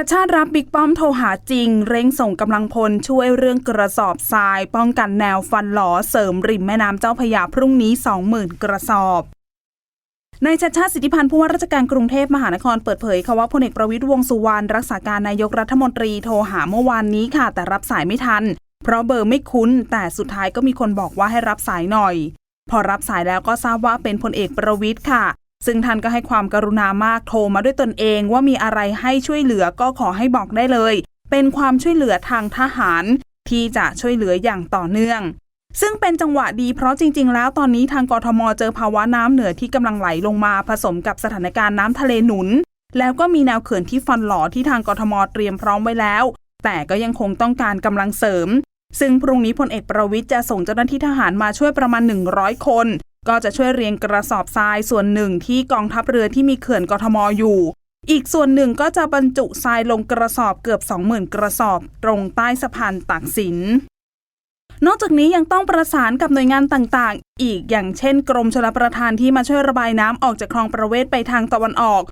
าชาติรับบิ๊กป้อมโทรหาจริง เร่งส่งกำลังพลช่วยเรื่องกระสอบทราย ป้องกันแนวฟันหลอเสริมริมแม่น้ำเจ้าพยาพรุ่งนี้ 20,000 กระสอบนายชัดชาติสิทธิพันธ์ผู้ว่าราชการกรุงเทพมหานครเปิดเผยค่ะว่าพลเอกประวิตรวงสุวรรณรักษาการนายกรัฐมนตรีโทรหาเมื่อวานนี้ค่ะ แต่รับสายไม่ทัน เพราะเบอร์ไม่คุ้น แต่สุดท้ายก็มีคนบอกว่าให้รับสายหน่อย พอรับสายแล้วก็ทราบว่าเป็นพลเอกประวิตรค่ะ ซึ่งท่านก็ให้ความกรุณามากโทรมาด้วยตนเองว่ามีอะไรให้ช่วยเหลือก็ขอให้บอกได้เลย เป็นความช่วยเหลือทางทหาร ที่จะช่วยเหลืออย่างต่อเนื่อง ซึ่งเป็นจังหวะดีเพราะจริง ๆ แล้วตอนนี้ทางกทมเจอภาวะน้ำเหนือที่กำลังไหลลงมาผสมกับสถานการณ์น้ำทะเลหนุน แล้วก็มีแนวเขื่อนที่ฟันหล่อที่ทางกทมเตรียมพร้อมไว้แล้ว แต่ก็ยังคงต้องการกำลังเสริมซึ่งพรุ่งนี้พลเอกประวิทย์จะส่งเจ้าหน้าที่ทหารมาช่วยประมาณ 100 คน ก็จะช่วยเรียงกระสอบทรายส่วนหนึ่งที่กองทัพเรือที่มีเขื่อนกทมอยู่ อีกส่วนหนึ่งก็จะบรรจุทรายลงกระสอบเกือบ 20,000 กระสอบ ตรงใต้สะพานตากสินนอกจากนี้ยังต้องประสานกับหน่วยงานต่างๆ อีกอย่างเช่น กรมชลประทานที่มาช่วยระบายน้ำออกจากคลองประเวศไปทางตะวันออก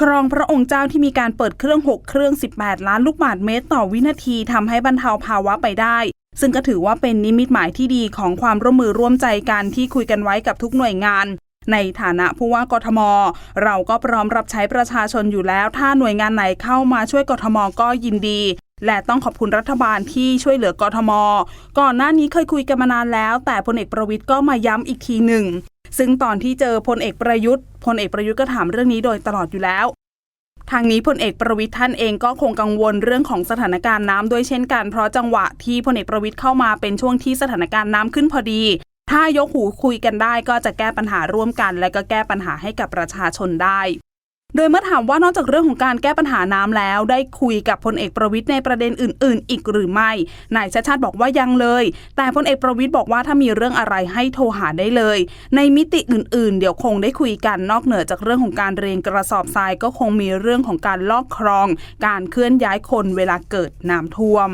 คลองพระองค์เจ้าที่มีการเปิดเครื่อง 6 เครื่อง 18 ล้านลูกบาศก์เมตรต่อวินาทีทำให้บรรเทาภาวะไปได้ ซึ่งก็ถือว่าเป็นนิมิตหมายที่ดีของความร่วมมือร่วมใจกันที่คุยกันไว้กับทุกหน่วยงาน ในฐานะผู้ว่ากทม เราก็พร้อมรับใช้ประชาชนอยู่แล้ว ถ้าหน่วยงานไหนเข้ามาช่วยกทมก็ยินดี และต้องขอบคุณรัฐบาลที่ช่วยเหลือกทม ก่อนหน้านี้เคยคุยกันมานานแล้ว แต่พลเอกประวิทย์ก็มาย้ำอีกทีหนึ่งซึ่งตอนที่เจอพลเอกประยุทธ์พลเอกประยุทธ์ก็ถามเรื่องนี้โดยตลอดอยู่แล้ว ทางนี้พลเอกประวิทย์ท่านเองก็คงกังวลเรื่องของสถานการณ์น้ำด้วยเช่นกัน เพราะจังหวะที่พลเอกประวิทย์เข้ามาเป็นช่วงที่สถานการณ์น้ำขึ้นพอดี ถ้ายกหูคุยกันได้ก็จะแก้ปัญหาร่วมกัน และก็แก้ปัญหาให้กับประชาชนได้ โดยเมื่อถามว่านอกจากเรื่องของการแก้ปัญหาน้ำแล้ว ได้คุยกับพลเอกประวิทย์ในประเด็นอื่น ๆ อีกหรือไม่นายชาชาติบอกว่ายังเลย แต่พลเอกประวิทย์บอกว่าถ้ามีเรื่องอะไรให้โทรหาได้เลย ในมิติอื่น ๆ เดี๋ยวคงได้คุยกันนอกเหนือจากเรื่องของการเรียงกระสอบทรายก็คงมีเรื่องของการลอกคลอง การเคลื่อนย้ายคนเวลาเกิดน้ำท่วม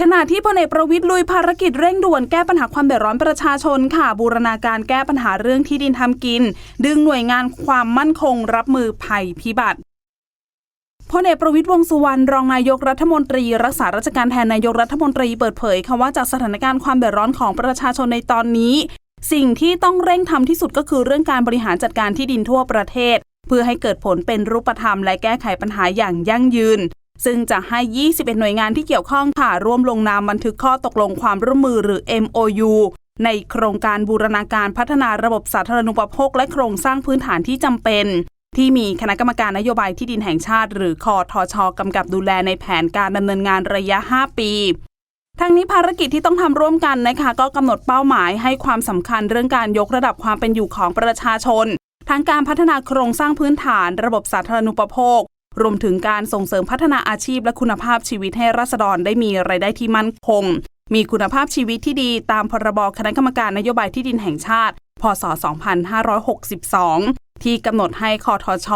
ขณะที่พลเอกประวิทย์ลุยภารกิจเร่งด่วนแก้ปัญหาความเดือดร้อนประชาชนค่ะบูรณาการแก้ปัญหาเรื่องที่ดินทำกิน ดึงหน่วยงานความมั่นคงรับมือภัยพิบัติพลเอกประวิตยวงสุวรรณรองนายกรัฐมนตรี รักษาราชการแทนนายกรัฐมนตรีเปิดเผยค่ะว่าจากสถานการณ์ความเดือดร้อนของประชาชนในตอนนี้ สิ่งที่ต้องเร่งทำที่สุดก็คือเรื่องการบริหารจัดการที่ดินทั่วประเทศ เพื่อให้เกิดผลเป็นรูปธรรมและแก้ไขปัญหาอย่างยั่งยืน ซึ่งจะให้ 21 หน่วยงานที่เกี่ยวข้องค่ะร่วมลงนามบันทึกข้อตกลงความร่วมมือหรือ MOU ในโครงการบูรณาการพัฒนาระบบสาธารณูปโภค และโครงสร้างพื้นฐานที่จำเป็น ที่มีคณะกรรมการนโยบายที่ดินแห่งชาติ หรือคอทชกำกับดูแลในแผนการดำเนินงานระยะ 5 ปีทั้งนี้ภารกิจที่ต้องทำร่วมกันนะคะ ก็กำหนดเป้าหมายให้ความสำคัญเรื่องการยกระดับความเป็นอยู่ของประชาชน ทั้งการพัฒนาโครงสร้างพื้นฐาน ระบบสาธารณูปโภค รวมถึงการส่งเสริมพัฒนาอาชีพและคุณภาพชีวิตให้ราษฎรได้มีไรายได้ที่มั่นคง มีคุณภาพชีวิตที่ดีตามพรบคณะกรรมการนโยบายที่ดินแห่งชาติ พศ 2562 ที่กำหนดให้คอทช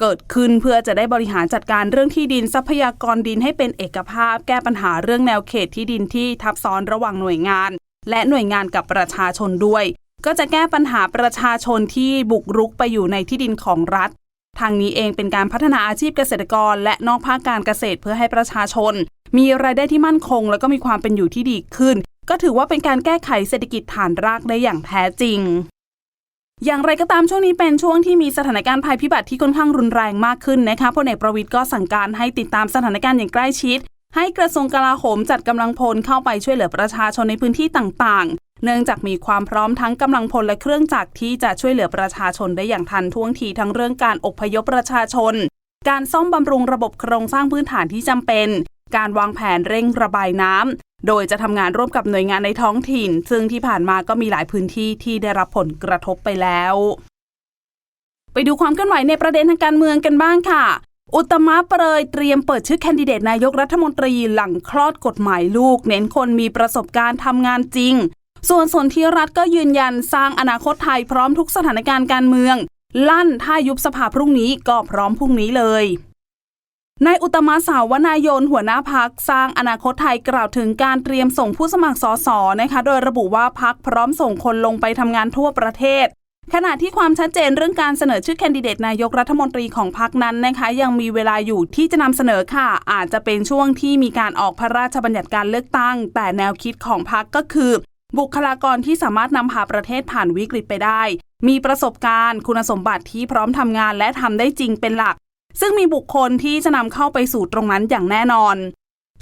เกิดขึ้นเพื่อจะได้บริหารจัดการเรื่องที่ดินทรัพยากรดินให้เป็นเอกภาพ แก้ปัญหาเรื่องแนวเขตที่ดินที่ทับซ้อนระหว่างหน่วยงาน และหน่วยงานกับประชาชนด้วย ก็จะแก้ปัญหาประชาชนที่บุกรุกไปอยู่ในที่ดินของรัฐ ทางนี้เองเป็นการพัฒนาอาชีพเกษตรกร และนอกภาคการเกษตรเพื่อให้ประชาชน มีรายได้ที่มั่นคง และก็มีความเป็นอยู่ที่ดีขึ้น ก็ถือว่าเป็นการแก้ไขเศรษฐกิจฐานรากได้อย่างแท้จริงอย่างไรก็ตามช่วงนี้เป็นช่วงที่มีสถานการณ์ภัยพิบัติที่ค่อนข้างรุนแรงมากขึ้นนะคะพลเอกประวิทย์ก็สั่งการให้ติดตามสถานการณ์อย่างใกล้ชิด ให้กระทรวงกลาโหมจัดกำลังพลเข้าไปช่วยเหลือประชาชนในพื้นที่ต่าง เนื่องจากมีความพร้อมทั้งกำลังพลและเครื่องจักรที่จะช่วยเหลือประชาชนได้อย่างทันท่วงทีทั้งเรื่องการอพยพประชาชน การซ่อมบำรุงระบบโครงสร้างพื้นฐานที่จำเป็น การวางแผนเร่งระบายน้ำโดยจะทำงานร่วมกับหน่วยงานในท้องถิ่น ซึ่งที่ผ่านมาก็มีหลายพื้นที่ที่ได้รับผลกระทบไปแล้ว ไปดูความเคลื่อนไหวในประเด็นทางการเมืองกันบ้างค่ะอุตมะเปรยเตรียมเปิดชื่อแคนดิเดตนายกรัฐมนตรีหลังคลอดกฎหมายลูก เน้นคนมีประสบการณ์ทำงานจริง ส่วนสนธิรัฐก็ยืนยันสร้างอนาคตไทยพร้อมทุกสถานการณ์การเมือง ลั่นถ้ายุบสภาพรุ่งนี้ก็พร้อมพรุ่งนี้เลยนายอุตมะสาวนายนหัวหน้าพักสร้างอนาคตไทยกล่าวถึงการเตรียมส่งผู้สมัครสสนะคะ โดยระบุว่าพักพร้อมส่งคนลงไปทำงานทั่วประเทศ ขณะที่ความชัดเจนเรื่องการเสนอชื่อแคนดิเดตนายกรัฐมนตรีของพรรคนั้นนะคะ ยังมีเวลาอยู่ที่จะนำเสนอค่ะ อาจจะเป็นช่วงที่มีการออกพระราชบัญญัติการเลือกตั้ง แต่แนวคิดของพรรคก็คือ บุคลากรที่สามารถนำพาประเทศผ่านวิกฤตไปได้ มีประสบการณ์ คุณสมบัติที่พร้อมทำงานและทำได้จริงเป็นหลัก ซึ่งมีบุคคลที่จะนำเข้าไปสู่ตรงนั้นอย่างแน่นอน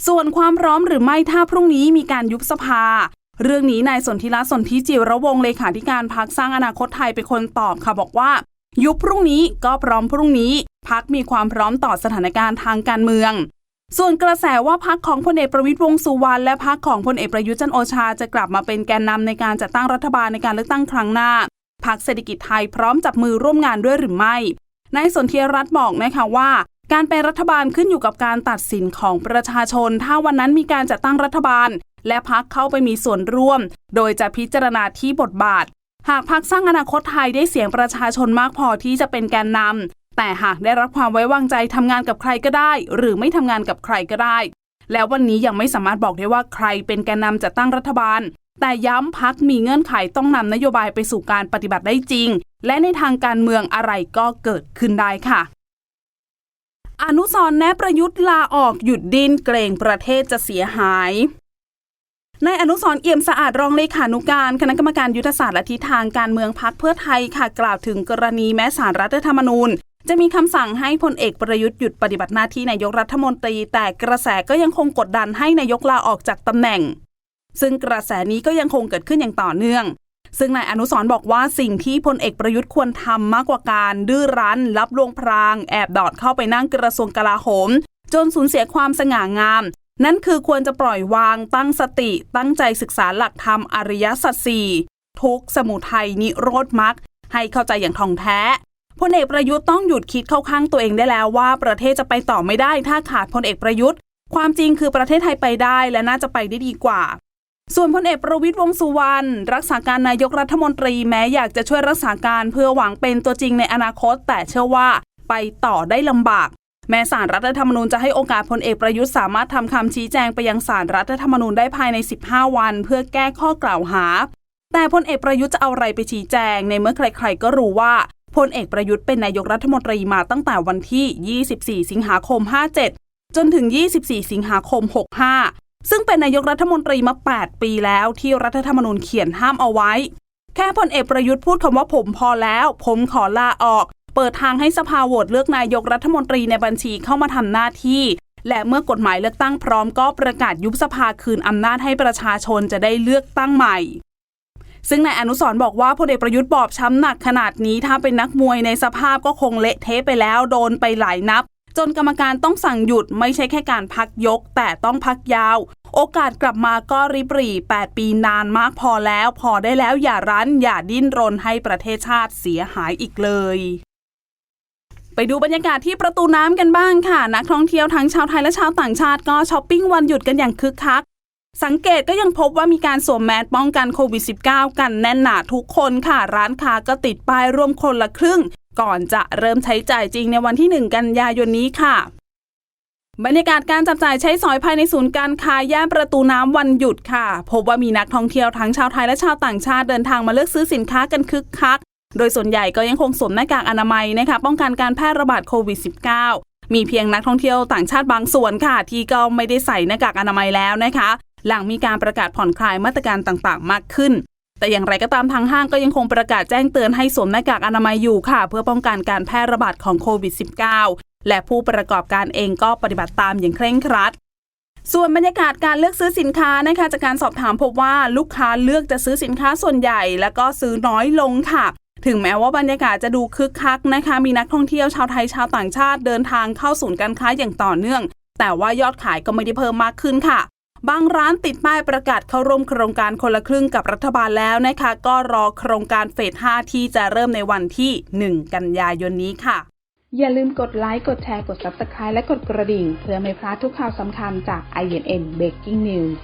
ส่วนความพร้อมหรือไม่ถ้าพรุ่งนี้มีการยุบสภา เรื่องนี้นายสนธิรัตน์สนธิจิรวงเลขาธิการพักสร้างอนาคตไทยเป็นคนตอบค่ะบอกว่า ยุบพรุ่งนี้ก็พร้อมพรุ่งนี้พักมีความพร้อมต่อสถานการณ์ทางการเมือง ส่วนกระแสว่าพักของพลเอกประวิตยวงสุวรรณและพักของพลเอกประยุทธ์จันโอชาจะกลับมาเป็นแกนนำในการจัดตั้งรัฐบาลในการเลือกตั้งครั้งหน้าพักเศรษฐกิจไทยพร้อมจับมือร่วมงานด้วยหรือไม่นายสนธิรัตน์บอกนะคะว่า การเป็นรัฐบาลขึ้นอยู่กับการตัดสินของประชาชน ถ้าวันนั้นมีการจัดตั้งรัฐบาล และพักเข้าไปมีส่วนร่วม โดยจะพิจารณาที่บทบาท หากพักสร้างอนาคตไทยได้เสียงประชาชนมากพอที่จะเป็นแกนนำ แต่หากได้รับความไว้วางใจทำงานกับใครก็ได้ หรือไม่ทำงานกับใครก็ได้ แล้ววันนี้ยังไม่สามารถบอกได้ว่าใครเป็นแกนนำจัดตั้งรัฐบาล แต่ย้ำพักมีเงื่อนไขต้องนำนโยบายไปสู่การปฏิบัติได้จริง และในทางการเมืองอะไรก็เกิดขึ้นได้ค่ะอนุสรณ์แนะประยุทธ์ลาออกหยุดดินเกรงประเทศจะเสียหายนายอนุสรณ์เอี่ยมสะอาดรองเลขานุการ คณะกรรมการยุทธศาสตร์และทิศทางการเมืองพักเพื่อไทยค่ะกล่าวถึงกรณีแม้สารรัฐธรรมนูญ จะมีคำสั่งให้พลเอกประยุทธ์หยุดปฏิบัติหน้าที่นายกรัฐมนตรี แต่กระแสก็ยังคงกดดันให้นายกลาออกจากตำแหน่ง ซึ่งกระแสนี้ก็ยังคงเกิดขึ้นอย่างต่อเนื่อง ซึ่งนายอนุสรบอกว่าสิ่งที่พลเอกประยุทธ์ควรทำมากกว่าการ ดื้อรั้น รับลวงพราง แอบดอดเข้าไปนั่งกระทรวงกลาโหม จนสูญเสียความสง่างาม นั่นคือควรจะปล่อยวางตั้งสติ ตั้งใจศึกษาหลักธรรมอริยสัจสี่ทุกสมุทัยนิโรธมรรคให้เข้าใจอย่างท่องแท้ พลเอกประยุทธ์ต้องหยุดคิดเข้าข้างตัวเองได้แล้วว่าประเทศจะไปต่อไม่ได้ถ้าขาดพลเอกประยุทธ์ ความจริงคือประเทศไทยไปได้และน่าจะไปได้ดีกว่า ส่วนพลเอกประวิตยวงสุวรรณรักษาการนายกรัฐมนตรีแม้อยากจะช่วยรักษาการเพื่อหวังเป็นตัวจริงในอนาคต แต่เชื่อว่าไปต่อได้ลำบาก แม้สารรัฐธรรมนูญจะให้โอกาสพลเอกประยุทธ์สามารถทำคำชี้แจงไปยังสารรัฐธรรมนูญได้ภายใน 15 วัน เพื่อแก้ข้อกล่าวหา แต่พลเอกประยุทธ์จะเอาอะไรไปชี้แจง ในเมื่อใครๆก็รู้ว่า พลเอกประยุทธ์เป็นนายกรัฐมนตรีมาตั้งแต่วันที่ 24 สิงหาคม 57 จนถึง 24 สิงหาคม 65 ซึ่งเป็นนายกรัฐมนตรีมา 8 ปีแล้วที่รัฐธรรมนูญเขียนห้ามเอาไว้ แค่พลเอกประยุทธ์พูดคำว่าผมพอแล้ว ผมขอลาออก เปิดทางให้สภาโหวตเลือกนายกรัฐมนตรีในบัญชีเข้ามาทำหน้าที่ และเมื่อกฎหมายเลือกตั้งพร้อมก็ประกาศยุบสภาคืนอำนาจให้ประชาชนจะได้เลือกตั้งใหม่ ซึ่งนายอนุสรณ์บอกว่าพลเอกประยุทธ์บอบช้ำหนักขนาดนี้ถ้าเป็นนักมวยในสภาพก็คงเละเทะไปแล้วโดนไปหลายนับ จนกรรมการต้องสั่งหยุดไม่ใช่แค่การพักยก แต่ต้องพักยาว โอกาสกลับมาก็ริบรี่ 8 ปีนานมากพอแล้ว พอได้แล้วอย่ารั้น อย่าดิ้นรนให้ประเทศชาติเสียหายอีกเลยไปดูบรรยากาศที่ประตูน้ำกันบ้างค่ะ นักท่องเที่ยวทั้งชาวไทยและชาวต่างชาติก็ช้อปปิ้งวันหยุดกันอย่างคึกคัก สังเกตก็ยังพบว่ามีการสวมแมสป้องกันโควิด -19 กันแน่นหนาทุกคนค่ะ ร้านค้าก็ติดป้ายร่วมคนละครึ่ง ก่อนจะเริ่มใช้จ่ายจริงในวันที่ 1 กันยายนนี้ค่ะ บรรยากาศการจับจ่ายใช้สอยภายในศูนย์การค้าย่านประตูน้ำวันหยุดค่ะ พบว่ามีนักท่องเที่ยวทั้งชาวไทยและชาวต่างชาติเดินทางมาเลือกซื้อสินค้ากันคึกคัก โดยส่วนใหญ่ก็ยังคงสวมหน้ากากอนามัยนะคะป้องกันการแพร่ระบาดโควิด -19 มีเพียงนักท่องเที่ยวต่างชาติบางส่วนค่ะ ที่ก็ไม่ได้ใส่หน้ากากอนามัยแล้วนะคะ หลังมีการประกาศผ่อนคลายมาตรการต่างๆ มากขึ้น แต่อย่างไรก็ตามทางห้างก็ยังคงประกาศแจ้งเตือนให้สวมหน้ากากอนามัยอยู่ค่ะ เพื่อป้องกันการแพร่ระบาดของโควิด -19 และผู้ประกอบการเองก็ปฏิบัติตามอย่างเคร่งครัดส่วนบรรยากาศการเลือกซื้อสินค้านะคะจากการสอบถามพบว่าลูกค้าเลือกจะซื้อสินค้าส่วนใหญ่ แล้วก็ซื้อน้อยลงค่ะ ถึงแม้ว่าบรรยากาศจะดูคึกคักนะคะ มีนักท่องเที่ยวชาวไทยชาวต่างชาติเดินทางเข้าศูนย์การค้าอย่างต่อเนื่อง แต่ว่ายอดขายก็ไม่ได้เพิ่มมากขึ้นค่ะ บางร้านติดป้ายประกาศเข้าร่วมโครงการคนละครึ่งกับรัฐบาลแล้วนะคะ ก็รอโครงการเฟส 5 ที่จะเริ่มในวันที่ 1 กันยายนนี้ค่ะ อย่าลืมกดไลค์ กดแชร์ กด Subscribe และกดกระดิ่ง เพื่อไม่พลาดทุกข่าวสำคัญจาก INN Breaking News